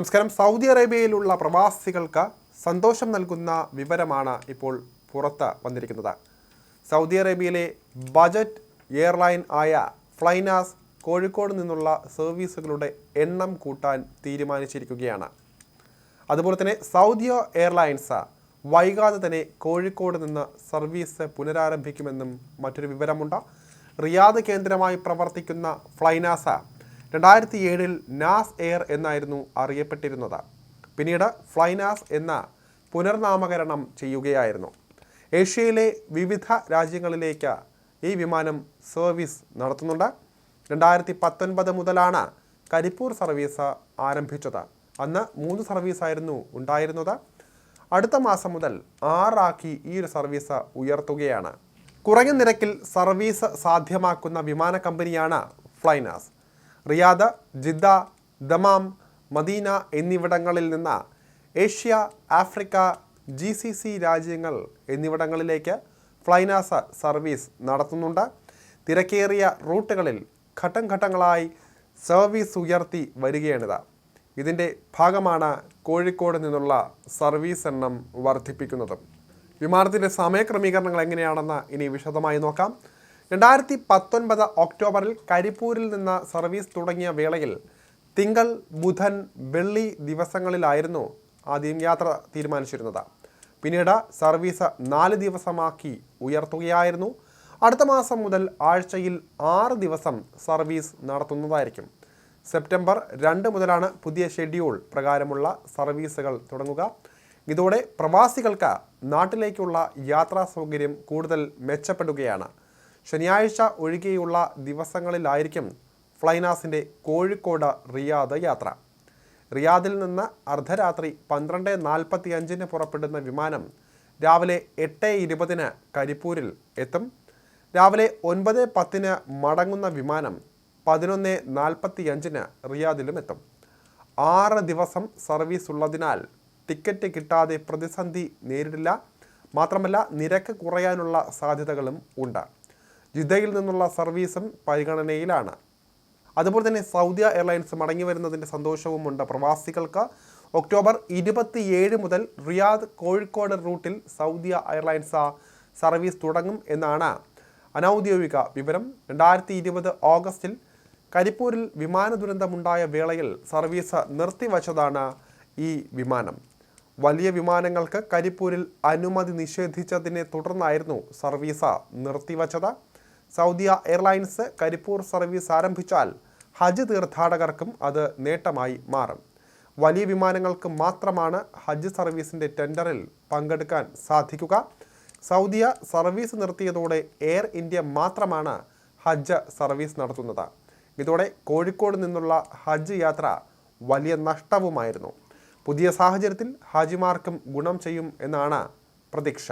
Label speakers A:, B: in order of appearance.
A: നമസ്കാരം. സൗദി അറേബ്യയിലുള്ള പ്രവാസികൾക്ക് സന്തോഷം നൽകുന്ന വിവരമാണ് ഇപ്പോൾ പുറത്ത് വന്നിരിക്കുന്നത്. സൗദി അറേബ്യയിലെ ബജറ്റ് എയർലൈൻ ആയ ഫ്ലൈനാസ് കോഴിക്കോട് നിന്നുള്ള സർവീസുകളുടെ എണ്ണം കൂട്ടാൻ തീരുമാനിച്ചിരിക്കുകയാണ്. അതുപോലെ തന്നെ സൗദി എയർലൈൻസ് വൈകാതെ തന്നെ കോഴിക്കോട് നിന്ന് സർവീസ് പുനരാരംഭിക്കുമെന്നും മറ്റൊരു വിവരമുണ്ട്. റിയാദ് കേന്ദ്രമായി പ്രവർത്തിക്കുന്ന ഫ്ലൈനാസ രണ്ടായിരത്തി ഏഴിൽ നാസ് എയർ എന്നായിരുന്നു അറിയപ്പെട്ടിരുന്നത്. പിന്നീട് ഫ്ലൈനാസ് എന്ന പുനർനാമകരണം ചെയ്യുകയായിരുന്നു. ഏഷ്യയിലെ വിവിധ രാജ്യങ്ങളിലേക്ക് ഈ വിമാനം സർവീസ് നടത്തുന്നുണ്ട്. രണ്ടായിരത്തി പത്തൊൻപത് മുതലാണ് കരിപ്പൂർ സർവീസ് ആരംഭിച്ചത്. അന്ന് മൂന്ന് സർവീസായിരുന്നു ഉണ്ടായിരുന്നത്. അടുത്ത മാസം മുതൽ ആറാക്കി ഈ ഒരു സർവീസ് ഉയർത്തുകയാണ്. കുറഞ്ഞ നിരക്കിൽ സർവീസ് സാധ്യമാക്കുന്ന വിമാന കമ്പനിയാണ് Flynas Riyadh Jeddah Dammam Medina എന്നിവിടങ്ങളിൽ നിന്ന് Asia Africa G C C രാജ്യങ്ങൾ എന്നിവിടങ്ങളിലേക്ക് ഫ്ലൈനാസ സർവീസ് നടത്തുന്നുണ്ട്. തിരക്കേറിയ റൂട്ടുകളിൽ ഘട്ടം ഘട്ടങ്ങളായി സർവീസ് ഉയർത്തി വരികയാണിത്. ഇതിന്റെ ഭാഗമാണ് കോഴിക്കോട് നിന്നുള്ള സർവീസ് എണ്ണം വർദ്ധിപ്പിക്കുന്നതും. വിമാനത്തിന്റെ സമയക്രമീകരണങ്ങൾ എങ്ങനെയാണെന്ന് ഇനി വിശദമായി നോക്കാം. രണ്ടായിരത്തി പത്തൊൻപത് ഒക്ടോബറിൽ കരിപ്പൂരിൽ നിന്ന് സർവീസ് തുടങ്ങിയ വേളയിൽ തിങ്കൾ ബുധൻ വെള്ളി ദിവസങ്ങളിലായിരുന്നു ആദ്യം യാത്ര തീരുമാനിച്ചിരുന്നത്. പിന്നീട് സർവീസ് നാല് ദിവസമാക്കി ഉയർത്തുകയായിരുന്നു. അടുത്ത മാസം മുതൽ ആഴ്ചയിൽ ആറ് ദിവസം സർവീസ് നടത്തുന്നതായിരിക്കും. സെപ്റ്റംബർ രണ്ട് മുതലാണ് പുതിയ ഷെഡ്യൂൾ പ്രകാരമുള്ള സർവീസുകൾ തുടങ്ങുക. ഇതോടെ പ്രവാസികൾക്ക് നാട്ടിലേക്കുള്ള യാത്രാ സൗകര്യം കൂടുതൽ മെച്ചപ്പെടുകയാണ്. ശനിയാഴ്ച ഒഴികെയുള്ള ദിവസങ്ങളിലായിരിക്കും ഫ്ലൈനാസിന്റെ കോഴിക്കോട് റിയാദ് യാത്ര. റിയാദിൽ നിന്ന് അർദ്ധരാത്രി പന്ത്രണ്ട് നാൽപ്പത്തി അഞ്ചിന് പുറപ്പെടുന്ന വിമാനം രാവിലെ എട്ട് ഇരുപതിന് കരിപ്പൂരിൽ എത്തും. രാവിലെ ഒൻപത് പത്തിന് മടങ്ങുന്ന വിമാനം പതിനൊന്ന് നാൽപ്പത്തി അഞ്ചിന് റിയാദിലും എത്തും. ആറ് ദിവസം സർവീസ് ഉള്ളതിനാൽ ടിക്കറ്റ് കിട്ടാതെ പ്രതിസന്ധി നേരിടില്ല. മാത്രമല്ല നിരക്ക് കുറയാനുള്ള സാധ്യതകളും ഉണ്ട്. ജിദ്ദയിൽ നിന്നുള്ള സർവീസും പരിഗണനയിലാണ്. അതുപോലെ തന്നെ സൗദി എയർലൈൻസ് മടങ്ങി വരുന്നതിന്റെ സന്തോഷവുമുണ്ട് പ്രവാസികൾക്ക്. ഒക്ടോബർ ഇരുപത്തിയേഴ് മുതൽ റിയാദ് കോഴിക്കോട് റൂട്ടിൽ സൗദി എയർലൈൻസ് സർവീസ് തുടങ്ങും എന്നാണ് അനൗദ്യോഗിക വിവരം. രണ്ടായിരത്തി ഇരുപത് ഓഗസ്റ്റിൽ കരിപ്പൂരിൽ വിമാന ദുരന്തമുണ്ടായ വേളയിൽ സർവീസ് നിർത്തിവച്ചതാണ് ഈ വിമാനം. വലിയ വിമാനങ്ങൾക്ക് കരിപ്പൂരിൽ അനുമതി നിഷേധിച്ചതിനെ തുടർന്നായിരുന്നു സർവീസ് നിർത്തിവച്ചത്. സൗദി എയർലൈൻസ് കരിപ്പൂർ സർവീസ് ആരംഭിച്ചാൽ ഹജ്ജ് തീർത്ഥാടകർക്കും അത് നേട്ടമായി മാറും. വലിയ വിമാനങ്ങൾക്ക് മാത്രമാണ് ഹജ്ജ് സർവീസിന്റെ ടെൻഡറിൽ പങ്കെടുക്കാൻ സാധിക്കുക. സൗദിയ സർവീസ് നിർത്തിയതോടെ എയർ ഇന്ത്യ മാത്രമാണ് ഹജ്ജ് സർവീസ് നടത്തുന്നത്. ഇതോടെ കോഴിക്കോട് നിന്നുള്ള ഹജ്ജ് യാത്ര വലിയ നഷ്ടവുമായിരുന്നു. പുതിയ സാഹചര്യത്തിൽ ഹാജിമാർക്കും ഗുണം ചെയ്യും എന്നാണ് പ്രതീക്ഷ.